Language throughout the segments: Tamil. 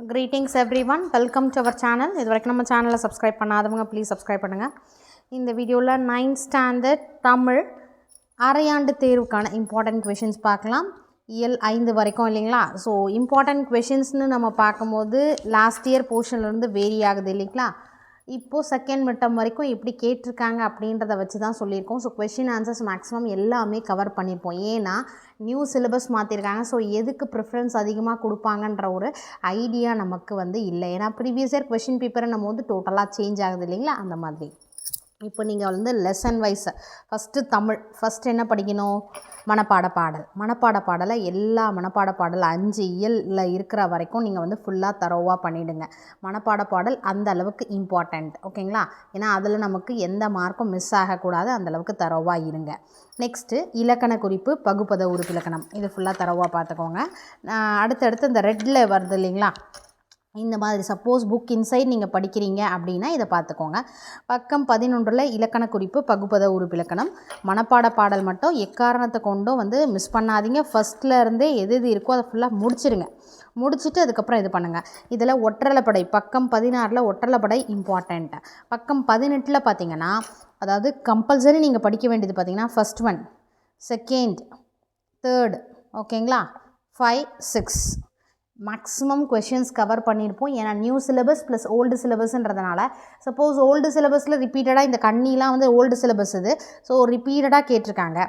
Greetings everyone welcome to our channel இது வரைக்கும் நம்ம சேனலை சப்ஸ்கிரைப் பண்ணாதவங்க ப்ளீஸ் சப்ஸ்கிரைப் பண்ணுங்கள் இந்த வீடியோவில் நைன்த் ஸ்டாண்டர்ட் தமிழ் அரையாண்டு தேர்வுக்கான இம்பார்ட்டன்ட் கொஷின்ஸ் பார்க்கலாம். இயல் ஐந்து வரைக்கும் இல்லைங்களா? ஸோ இம்பார்ட்டன்ட் கொஷின்ஸ்னு நம்ம பார்க்கும்போது லாஸ்ட் இயர் போர்ஷன்லேருந்து வேரி ஆகுது இல்லைங்களா? இப்போது செகண்ட் மிட்டம் வரைக்கும் எப்படி கேட்டிருக்காங்க அப்படின்றத வச்சு தான் சொல்லியிருக்கோம். ஸோ கொஷின் ஆன்சர்ஸ் மேக்ஸிமம் எல்லாமே கவர் பண்ணியிருப்போம். ஏன்னா நியூ சிலபஸ் மாற்றிருக்காங்க ஸோ எதுக்கு ப்ரிஃபரன்ஸ் அதிகமாக கொடுப்பாங்கன்ற ஒரு ஐடியா நமக்கு வந்து இல்லை. ஏன்னா ப்ரீவியஸ் இயர் கொஷின் பேப்பரை நம்ம வந்து டோட்டலாக சேஞ்ச் ஆகுது இல்லைங்களா? அந்த மாதிரி. இப்போ நீங்கள் வந்து lesson wise first Tamil first என்ன படிக்கணும்? மனப்பாட பாடல். மனப்பாட பாடலை எல்லா மனப்பாட பாடல் அஞ்சு இயலில் இருக்கிற வரைக்கும் நீங்கள் வந்து ஃபுல்லாக தரோவாக பண்ணிவிடுங்க மனப்பாட பாடல் அந்த அளவுக்கு இம்பார்ட்டண்ட் ஓகேங்களா ஏன்னா அதில் நமக்கு எந்த மார்க்கும் மிஸ் ஆகக்கூடாது. அந்தளவுக்கு தரோவாக இருங்க. நெக்ஸ்ட்டு இலக்கண குறிப்பு பகுப்பத உறுப்பிலக்கணம் இது ஃபுல்லாக தரோவாக பார்த்துக்கோங்க. அடுத்தடுத்து இந்த ரெட்டில் வருது இல்லைங்களா? இந்த மாதிரி சப்போஸ் புக் இன்சைட் நீங்கள் படிக்கிறீங்க அப்படின்னா இதை பார்த்துக்கோங்க. பக்கம் பதினொன்றில் இலக்கண குறிப்பு பகுப்பத உறுப்பிலக்கணம் மனப்பாட பாடல் மட்டும் எக்காரணத்தை கொண்டும் வந்து மிஸ் பண்ணாதீங்க. ஃபஸ்ட்டில் இருந்தே எது எது இருக்கோ அதை ஃபுல்லாக முடிச்சிருங்க. முடிச்சுட்டு அதுக்கப்புறம் இது பண்ணுங்கள் இதில் ஒற்றலைப்படை பக்கம் பதினாறில் ஒற்றலைப்படை இம்பார்ட்டண்ட்டு பக்கம் பதினெட்டில் பார்த்தீங்கன்னா அதாவது கம்பல்சரி நீங்கள் படிக்க வேண்டியது பார்த்தீங்கன்னா ஃபஸ்ட் ஒன் செகண்ட் தேர்டு ஓகேங்களா five six maximum questions cover பண்ணியிருப்போம் ஏன்னா நியூ சிலபஸ் ப்ளஸ் ஓல்டு சிலபஸ்ன்றதுனால சப்போஸ் ஓல்டு சிலபஸில் ரிப்பீட்டடாக இந்த கண்ணிலாம் வந்து ஓல்டு சிலபஸ் இது. ஸோ ரிப்பீட்டடாக கேட்டிருக்காங்க.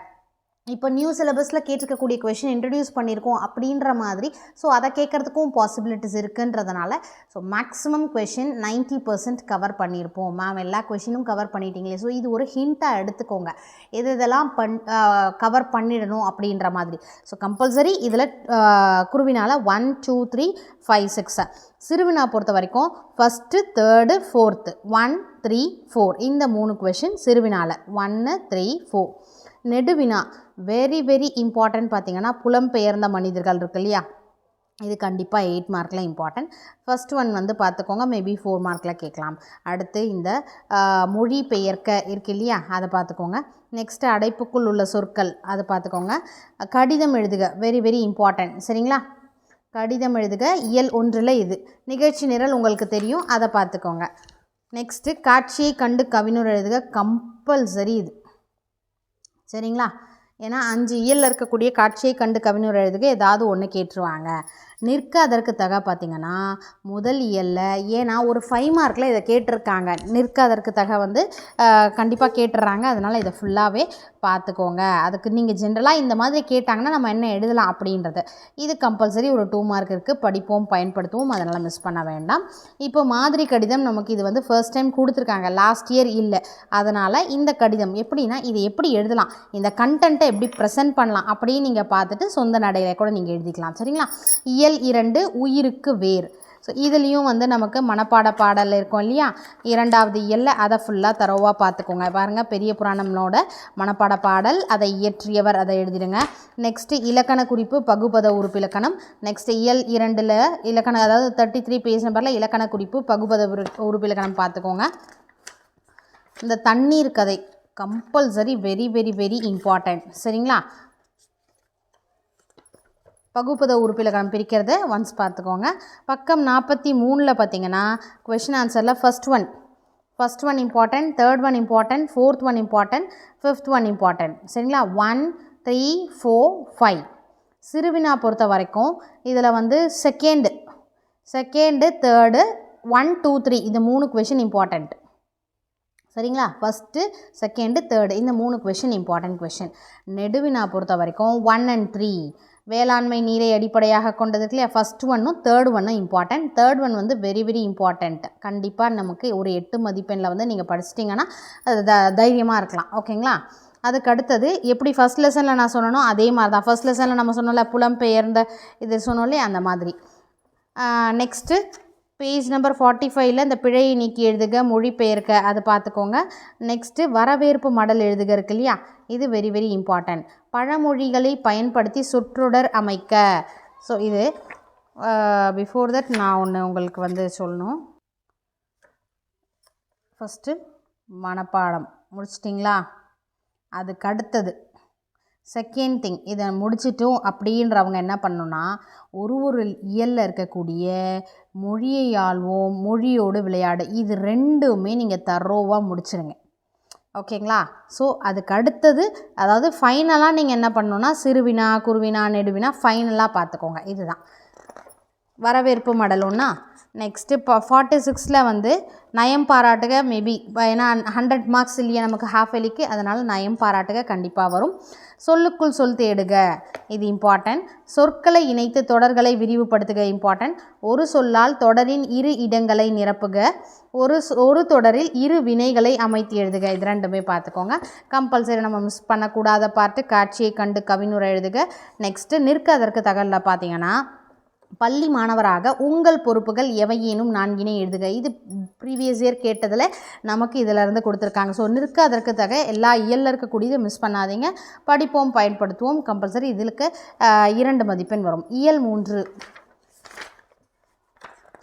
இப்போ நியூ சிலபஸில் கேட்டிருக்கக்கூடிய கொஷின் இன்ட்ரடியூஸ் பண்ணியிருக்கோம் அப்படின்ற மாதிரி. ஸோ அதை கேட்குறதுக்கும் பாசிபிலிட்டிஸ் இருக்குன்றதுனால so maximum question ninety percent cover பண்ணியிருப்போம். மேம் எல்லா கொஷினும் கவர் பண்ணிட்டீங்களே. ஸோ இது ஒரு ஹிண்ட்டாக எடுத்துக்கோங்க. எது இதெல்லாம் பண் கவர் பண்ணிடணும் அப்படின்ற மாதிரி. ஸோ கம்பல்சரி இதில் குருவினால் one two three five six சிறுவினா பொறுத்த வரைக்கும் first third fourth one three four இந்த மூணு கொஷின் சிறுவினால். ஒன்று த்ரீ ஃபோர் நெடுவினா வெரி வெரி இம்பார்ட்டன்ட் பார்த்தீங்கன்னா புலம்பெயர்ந்த மனிதர்கள் இருக்கு இல்லையா? இது கண்டிப்பாக எயிட் மார்க்கில் இம்பார்ட்டன்ட் ஃபஸ்ட் ஒன் வந்து பார்த்துக்கோங்க மேபி ஃபோர் மார்க்கில் கேட்கலாம். அடுத்து இந்த மொழி பெயர்க்க இருக்கு இல்லையா? அதை பார்த்துக்கோங்க நெக்ஸ்ட்டு அடைப்புக்குள் உள்ள சொற்கள் அதை பார்த்துக்கோங்க கடிதம் எழுதுக வெரி வெரி இம்பார்ட்டன்ட் சரிங்களா? கடிதம் எழுதுக இயல் ஒன்றில் இது. நிகழ்ச்சி நிரல் உங்களுக்கு தெரியும் அதை பார்த்துக்கோங்க நெக்ஸ்ட்டு காட்சியை கண்டு கவிஞர் எழுதுக கம்பல்சரி இது. சரிங்களா? ஏன்னா அஞ்சு இயலில் இருக்கக்கூடிய காட்சியை கண்டு கவிஞர் எழுதுக ஏதாவது ஒன்று கேட்டுருவாங்க. நிற்க அதற்கு தக பார்த்தீங்கன்னா முதல் இயலில். ஏன்னா ஒரு ஃபைவ் மார்க்கில் இதை கேட்டிருக்காங்க. நிற்க அதற்கு தக வந்து கண்டிப்பாக கேட்டுறாங்க. அதனால் இதை ஃபுல்லாகவே பார்த்துக்கோங்க. அதுக்கு நீங்கள் ஜென்ரலாக இந்த மாதிரி கேட்டாங்கன்னா நம்ம என்ன எழுதலாம் அப்படின்றது. இது கம்பல்சரி ஒரு டூ மார்க் இருக்குது படிப்போம் பயன்படுத்துவோம். அதனால் மிஸ் பண்ண வேண்டாம். இப்போ மாதிரி கடிதம் நமக்கு இது வந்து ஃபர்ஸ்ட் டைம் கொடுத்துருக்காங்க. லாஸ்ட் இயர் இல்லை. அதனால் இந்த கடிதம் எப்படின்னா இது எப்படி எழுதலாம்? இந்த கண்டென்ட்டை எப்படி ப்ரெசென்ட் பண்ணலாம்? அப்படின்னு நீங்கள் பார்த்துட்டு சொந்த நடையில் கூட நீங்கள் எழுதிக்கலாம். சரிங்களா? இயல் இரண்டு உயிருக்கு வேர். ஸோ இதுலேயும் வந்து நமக்கு மனப்பாட பாடல் இருக்கும் இல்லையா? இரண்டாவது இயல்ல அதை ஃபுல்லாக தரவாக பார்த்துக்கோங்க. பாருங்கள் பெரிய புராணம்னோட மனப்பாட பாடல். அதை இயற்றியவர் அதை எழுதிடுங்க. நெக்ஸ்ட்டு இலக்கண குறிப்பு பகுபத உறுப்பிலக்கணம் நெக்ஸ்ட் இயல் இரண்டில் இலக்கண அதாவது தேர்ட்டி த்ரீ பேஜ் நம்பரில் இலக்கண குறிப்பு பகுபத உரு உறுப்பிலக்கணம் பார்த்துக்கோங்க. இந்த தண்ணீர் கதை compulsory very very very important சரிங்களா? வகுப்பத உறுப்பிலக்கணம் பிரிக்கிறத ஒன்ஸ் பார்த்துக்கோங்க. பக்கம் நாற்பத்தி மூணில் பார்த்தீங்கன்னா question ஆன்சரில் first one first one important third one important fourth one important fifth one important சரிங்களா? ஒன் த்ரீ ஃபோர் ஃபைவ் சிறுவினா பொறுத்த வரைக்கும் இதில் வந்து second second third one two three இந்த மூணு கொஷின் இம்பார்ட்டண்ட் சரிங்களா? ஃபஸ்ட்டு செகண்டு தேர்டு இந்த மூணு கொஷின் இம்பார்ட்டன்ட் கொஷின் நெடுவினா பொறுத்த வரைக்கும் ஒன் அண்ட் த்ரீ வேளாண்மை நீரை அடிப்படையாக கொண்டதுக்கு இல்லையா ஃபஸ்ட் ஒன்னும் தேர்ட் ஒன்னும் இம்பார்ட்டன்ட் தேர்ட் ஒன் வந்து வெரி வெரி இம்பார்ட்டண்ட் கண்டிப்பாக நமக்கு ஒரு எட்டு மதிப்பெண்ணில் வந்து நீங்கள் படிச்சிட்டிங்கன்னா அது த தைரியமாக இருக்கலாம். ஓகேங்களா அதுக்கு அடுத்தது எப்படி ஃபஸ்ட் லெசனில் நான் சொன்னனோ அதே மாதிரி தான் ஃபஸ்ட் லெசனில் நம்ம சொன்னோம்ல புலம்பெயர்ந்த இது சொன்னோம்லே அந்த மாதிரி. நெக்ஸ்ட்டு பேஜ் நம்பர் ஃபார்ட்டி ஃபைவ்ல இந்த பிழையை நீக்கி எழுதுக மொழிபெயர்க்க. அதை பார்த்துக்கோங்க. நெக்ஸ்ட்டு வரவேற்பு மடல் எழுதுக இருக்கு இல்லையா? இது வெரி வெரி இம்பார்ட்டன்ட் பழமொழிகளை பயன்படுத்தி சொற்றொடர் அமைக்க. ஸோ இது uh, பிஃபோர் தட் நான் ஒன்று உங்களுக்கு வந்து சொல்லணும். ஃபஸ்ட்டு மனப்பாடம். முடிச்சிட்டிங்களா? அதுக்கு அடுத்தது செகண்ட் திங் இதை முடிச்சிட்டோம் அப்படின்றவங்க என்ன பண்ணணும்னா ஒரு ஒரு இயலில் இருக்கக்கூடிய மொழியை ஆள்வோம் மொழியோடு விளையாடு. இது ரெண்டுமே நீங்கள் தரோவாக முடிச்சிருங்க. ஓகேங்களா? ஸோ அதுக்கு அடுத்தது அதாவது ஃபைனலாக நீங்கள் என்ன பண்ணணுன்னா சிறுவினா குருவினா நெடுவினா ஃபைனலாக பார்த்துக்கோங்க. இதுதான். வரவேற்பு மடலுன்னா நெக்ஸ்ட்டு இப்போ ஃபார்ட்டி சிக்ஸில் வந்து நயம் பாராட்டுக மேபி இப்போ ஏன்னா ஹண்ட்ரட் மார்க்ஸ் இல்லையா நமக்கு ஹாஃப் எலிக்கு அதனால் நயம் பாராட்டுக கண்டிப்பாக வரும். சொல்லுக்குள் சொல் தேடுக இது இம்பார்ட்டன்ட் சொற்களை இணைத்து தொடர்களை விரிவுபடுத்துக இம்பார்ட்டன்ட் ஒரு சொல்லால் தொடரின் இரு இடங்களை நிரப்புக ஒரு சொ- ஒரு தொடரில் இரு வினைகளை அமைத்து எழுதுக. இது ரெண்டுமே பார்த்துக்கோங்க. கம்பல்சரி நம்ம மிஸ் பண்ணக்கூடாத பார்ட்டு காட்சியை கண்டு கவினுரை எழுதுக. நெக்ஸ்ட்டு நிற்க அதற்கு தகவலில் பார்த்தீங்கன்னா பள்ளி மாணவராக உங்கள் பொறுப்புகள் எவையேனும் நான்கினை எழுதுக. இது ப்ரீவியஸ் இயர் கேட்டதில் நமக்கு இதில் இருந்து கொடுத்துருக்காங்க. ஸோ நிற்க அதற்கு தக எல்லா இயலில் இருக்கக்கூடியதை மிஸ் பண்ணாதீங்க. படிப்போம் பயன்படுத்துவோம். கம்பல்சரி இதிலுக்கு இரண்டு மதிப்பெண் வரும். இயல் மூன்று.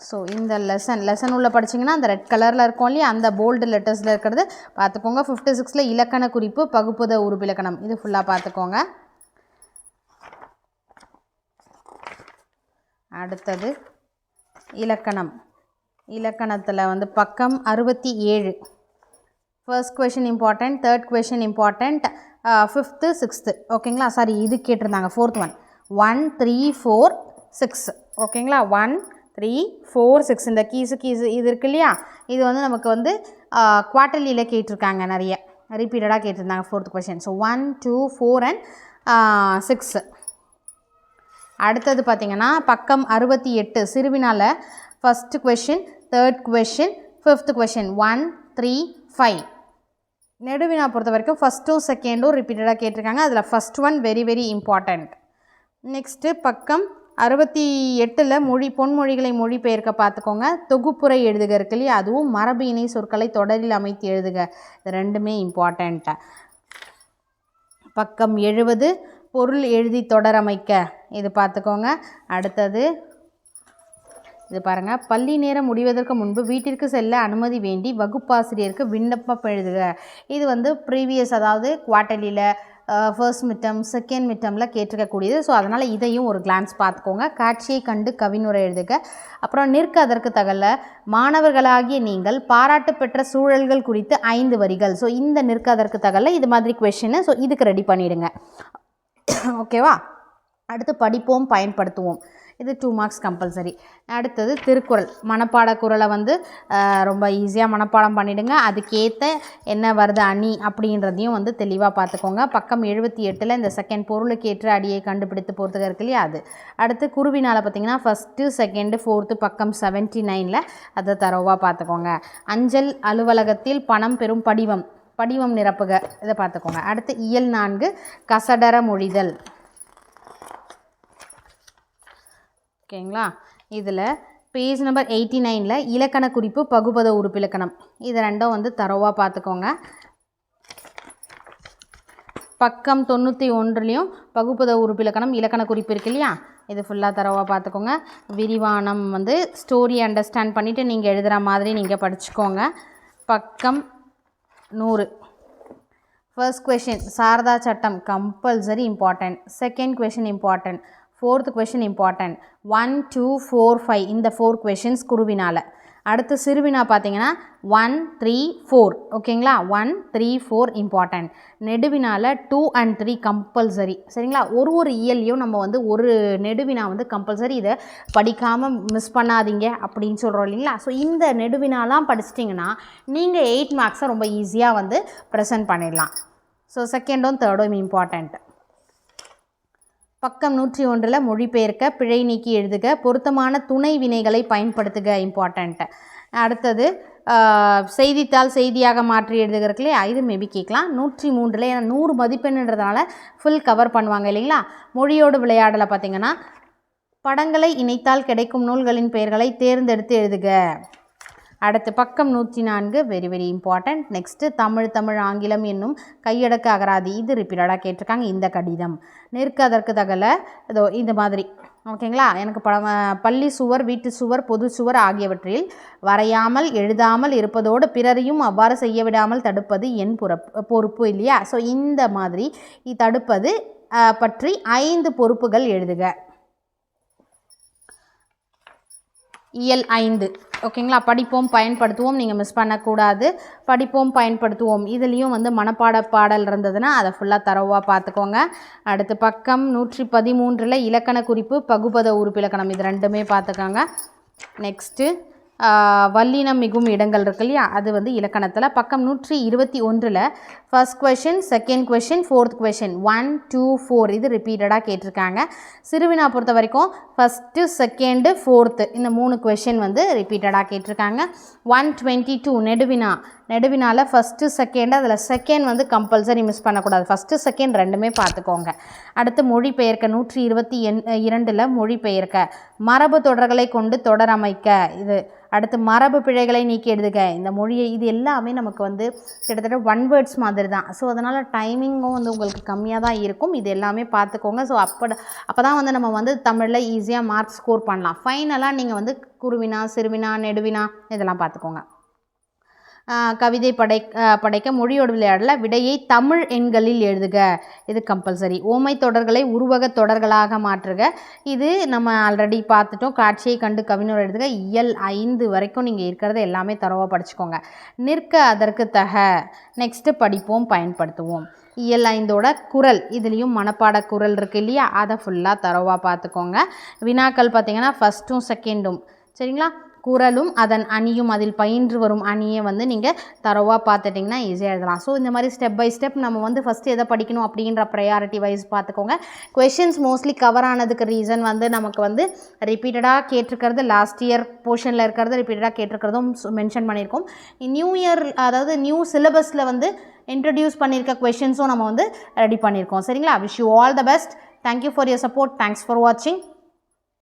ஸோ இந்த லெசன் லெசன் உள்ள படிச்சிங்கன்னா அந்த ரெட் கலரில் இருக்கும் இல்லையா? அந்த போல்டு லெட்டர்ஸில் இருக்கிறது. பார்த்துக்கோங்க. ஃபிஃப்டி சிக்ஸில் இலக்கண குறிப்பு பகுப்புத உறுப்பிலக்கணம் இது ஃபுல்லாக பார்த்துக்கோங்க. அடுத்தது இலக்கணம். இலக்கணத்தில் வந்து பக்கம் அறுபத்தி ஏழு. First question important third question important fifth sixth ஓகேங்களா சாரி இது கேட்டிருந்தாங்க fourth one one three four six ஓகேங்களா ஒன் த்ரீ ஃபோர் சிக்ஸ் இந்த கீஸு கீஸு இது இருக்கு இல்லையா? இது வந்து நமக்கு வந்து குவார்டர்லியில் கேட்டிருக்காங்க நிறைய. ரிப்பீட்டடாக கேட்டிருந்தாங்க fourth question so one two four and six அடுத்தது பார்த்திங்கன்னா பக்கம் அறுபத்தி எட்டு சிறுவினால் first question third question fifth question one three five நெடுவினா பொறுத்த வரைக்கும் ஃபஸ்ட்டும் செகண்டும் ரிப்பீட்டடாக கேட்டிருக்காங்க. அதில் first one very very important next பக்கம் அறுபத்தி எட்டில் மொழி பொன்மொழிகளை மொழிபெயர்க்க பார்த்துக்கோங்க. தொகுப்புரை எழுதுக இருக்கு இல்லையா? அதுவும் மரபு இணை சொற்களை தொடரில் அமைத்து எழுதுக. இது ரெண்டுமே இம்பார்ட்டண்ட்டு பக்கம் எழுபது பொருள் எழுதி தொடரமைக்க. இது பார்த்துக்கோங்க. அடுத்தது இது பாருங்கள் பள்ளி நேரம் முடிவதற்கு முன்பு வீட்டிற்கு செல்ல அனுமதி வேண்டி வகுப்பாசிரியருக்கு விண்ணப்பம் எழுதுக. இது வந்து ப்ரீவியஸ் அதாவது குவார்ட்டர்லியில் ஃபர்ஸ்ட் மிட்டம் செகண்ட் மிட்டமில் கேட்டிருக்கக்கூடியது. ஸோ அதனால் இதையும் ஒரு கிளான்ஸ் பார்த்துக்கோங்க. காட்சியை கண்டு கவினுரை எழுதுக. அப்புறம் நிற்க அதற்கு தகல மாணவர்களாகிய நீங்கள் பாராட்டு பெற்ற சூழல்கள் குறித்து ஐந்து வரிகள். ஸோ இந்த நிற்க அதற்கு தகல இது மாதிரி கொஷின்னு ஸோ இதுக்கு ரெடி பண்ணிவிடுங்க ஓகேவா அடுத்து படிப்போம் பயன்படுத்துவோம். இது டூ மார்க்ஸ் கம்பல்சரி அடுத்தது திருக்குறள். மனப்பாட குறளை வந்து ரொம்ப ஈஸியாக மனப்பாடம் பண்ணிவிடுங்க அதுக்கேற்ற என்ன வருது அணி அப்படின்றதையும் வந்து தெளிவாக பார்த்துக்கோங்க. பக்கம் எழுபத்தி எட்டில் இந்த செகண்ட் பொருளுக்கு ஏற்ற அடியை கண்டுபிடித்து போகிறதுக்கு இருக்கு இல்லையா அது. அடுத்து குருவினால் பார்த்தீங்கன்னா ஃபஸ்ட்டு செகண்டு ஃபோர்த்து பக்கம் செவன்ட்டி நைனில் அதை தரவாக பார்த்துக்கோங்க. அஞ்சல் அலுவலகத்தில் பணம் பெறும் படிவம். படிவம் நிரப்புக. இதை பார்த்துக்கோங்க. அடுத்து இயல் நான்கு கசடர மொழிதல். ஓகேங்களா? இதில் பேஜ் நம்பர் எயிட்டி நைனில் இலக்கண குறிப்பு பகுபத உறுப்பிலக்கணம் இது ரெண்டும் வந்து தரவாக பார்த்துக்கோங்க. பக்கம் தொண்ணூற்றி ஒன்றுலேயும் பகுப்பத உறுப்பிலக்கணம் இலக்கண குறிப்பு இருக்கு இல்லையா? இது ஃபுல்லாக தரவாக பார்த்துக்கோங்க. விரிவானம் வந்து ஸ்டோரி அண்டர்ஸ்டாண்ட் பண்ணிவிட்டு நீங்கள் எழுதுகிற மாதிரி நீங்கள் படிச்சுக்கோங்க. பக்கம் நூறு. ஃபர்ஸ்ட் கொஷின் சாரதா சட்டம் compulsory important second question important fourth question important one two four five இந்த ஃபோர் கொஷின்ஸ் குருவினால். அடுத்து சிறுவினா பார்த்தீங்கன்னா ஒன் த்ரீ ஃபோர் ஓகேங்களா ஒன் த்ரீ ஃபோர் இம்பார்ட்டன்ட் நெடுவினால் டூ அண்ட் த்ரீ கம்பல்சரி சரிங்களா? ஒரு ஒரு இயல்லையும் நம்ம வந்து ஒரு நெடுவினா வந்து கம்பல்சரி இதை படிக்காமல் மிஸ் பண்ணாதீங்க அப்படின்னு சொல்கிறோம் இல்லைங்களா? ஸோ இந்த நெடுவினாலாம் படிச்சிட்டிங்கன்னா நீங்கள் எயிட் மார்க்ஸை ரொம்ப ஈஸியாக வந்து ப்ரெசென்ட் பண்ணிடலாம். ஸோ செகண்டும் தேர்டும் இம்பார்ட்டண்ட் பக்கம் நூற்றி ஒன்றில் மொழிபெயர்க்க பிழை நீக்கி எழுதுக பொருத்தமான துணை வினைகளை பயன்படுத்துக இம்பார்ட்டண்ட்டு அடுத்தது செய்தித்தாள் செய்தியாக மாற்றி எழுதுகிறதுக்கு இது மேபி கேட்கலாம். நூற்றி மூன்றில் ஏன்னா நூறு மதிப்பெண்ன்றதுனால ஃபுல் கவர் பண்ணுவாங்க இல்லைங்களா? மொழியோடு விளையாடலை பார்த்தீங்கன்னா படங்களை இணைத்தால் கிடைக்கும் நூல்களின் பெயர்களை தேர்ந்தெடுத்து எழுதுக. அடுத்து பக்கம் நூற்றி நான்கு very very important next Tamil Tamil ஆங்கிலம் என்னும் கையடக்க அகராதி. இது ரிப்பீட்டடாக கேட்டிருக்காங்க இந்த கடிதம். நிற்க அதற்கு தகல இதோ இந்த மாதிரி. ஓகேங்களா எனக்கு படம் பள்ளி சுவர் வீட்டு சுவர் பொது சுவர் ஆகியவற்றில் வரையாமல் எழுதாமல் இருப்பதோடு பிறரையும் அவ்வாறு செய்ய விடாமல் தடுப்பது என் பொறுப்பு பொறுப்பு இல்லையா? ஸோ இந்த மாதிரி தடுப்பது பற்றி ஐந்து பொறுப்புகள் எழுதுக. இயல் ஐந்து. ஓகேங்களா? படிப்போம் பயன்படுத்துவோம் நீங்கள் மிஸ் பண்ணக்கூடாது. படிப்போம் பயன்படுத்துவோம். இதுலேயும் வந்து மனப்பாட பாடல் இருந்ததுன்னா அதை ஃபுல்லாக தரவாக பார்த்துக்கோங்க. அடுத்து பக்கம் நூற்றி பதிமூன்றில் இலக்கண குறிப்பு பகுபத உறுப்பிலக்கணம் இது ரெண்டுமே பார்த்துக்கோங்க. நெக்ஸ்ட்டு வல்லினம் மிகும் இடங்கள் இருக்கு இல்லையா? அது வந்து இலக்கணத்தில். பக்கம் நூற்றி இருபத்தி ஒன்றில் first question second question fourth question one two four இது ரிப்பீட்டடாக கேட்டிருக்காங்க. சிறுவினா பொறுத்த வரைக்கும் ஃபஸ்ட்டு செகண்டு ஃபோர்த்து இந்த மூணு கொஷின் வந்து ரிப்பீட்டடாக கேட்டிருக்காங்க. ஒன் டுவெண்ட்டி டூ நெடுவினா நெடுவினால ஃபஸ்ட்டு செகண்ட் அதில் செகண்ட் வந்து கம்பல்சரி மிஸ் பண்ணக்கூடாது. ஃபஸ்ட்டு செகண்ட் ரெண்டுமே பார்த்துக்கோங்க. அடுத்து மொழிபெயர்க்க நூற்றி இருபத்தி எண் இரண்டில் மொழிபெயர்க்க. மரபு தொடர்களை கொண்டு தொடர் அமைக்க. இது அடுத்து மரபு பிழைகளை நீக்கி எழுதுக. இந்த மொழியை இது எல்லாமே நமக்கு வந்து கிட்டத்தட்ட ஒன் வேர்ட்ஸ் மாதிரி தான் ஸோ அதனால் டைமிங்கும் வந்து உங்களுக்கு கம்மியாக தான் இருக்கும். இது எல்லாமே பார்த்துக்கோங்க. ஸோ அப்போ அப்போ தான் வந்து நம்ம வந்து தமிழில் ஈஸியாக மார்க் ஸ்கோர் பண்ணலாம். ஃபைனலாக நீங்கள் வந்து குருவினா சிறுவினா நெடுவினா இதெல்லாம் பார்த்துக்கோங்க. கவிதை படை படைக்க மொழியோட விளையாடல. விடையை தமிழ் எண்களில் எழுதுக. இது கம்பல்சரி ஓமை தொடர்களை உருவக தொடர்களாக மாற்றுக. இது நம்ம ஆல்ரெடி பார்த்துட்டோம். காட்சியை கண்டு கவிஞர் எழுதுக. இயல் ஐந்து வரைக்கும் நீங்கள் இருக்கிறத எல்லாமே தரவாக படிச்சுக்கோங்க. நிற்க அதற்கு தக. நெக்ஸ்ட்டு படிப்போம் பயன்படுத்துவோம். இயல் ஐந்தோட குரல். இதுலேயும் மனப்பாட குரல் இருக்கு இல்லையா? அதை ஃபுல்லாக தரவாக பார்த்துக்கோங்க. வினாக்கள் பார்த்திங்கன்னா ஃபஸ்ட்டும் செகண்டும் சரிங்களா? குரலும் அதன் அணியும் அதில் பயின்று வரும் அணியை வந்து நீங்கள் தரவாக பார்த்துட்டிங்கன்னா ஈஸியாக எழுதலாம். ஸோ இந்த மாதிரி ஸ்டெப் பை ஸ்டெப் நம்ம வந்து ஃபஸ்ட்டு எதை படிக்கணும் அப்படின்ற ப்ரையாரிட்டி வைஸ் பார்த்துக்கோங்க. கொஷின்ஸ் மோஸ்ட்லி கவர் ஆனதுக்கு ரீசன் வந்து நமக்கு வந்து ரிப்பீட்டடாக கேட்டிருக்கிறது லாஸ்ட் இயர் போர்ஷனில் இருக்கிறது ரிப்பீட்டடாக கேட்டிருக்கிறதும் மென்ஷன் பண்ணியிருக்கோம். நியூ இயர் அதாவது நியூ சிலபஸில் வந்து இன்ட்ரடியூஸ் பண்ணியிருக்க கொஷின்ஸும் நம்ம வந்து ரெடி பண்ணியிருக்கோம். சரிங்களா? Wish you all the best thank you for your support thanks for வாட்சிங்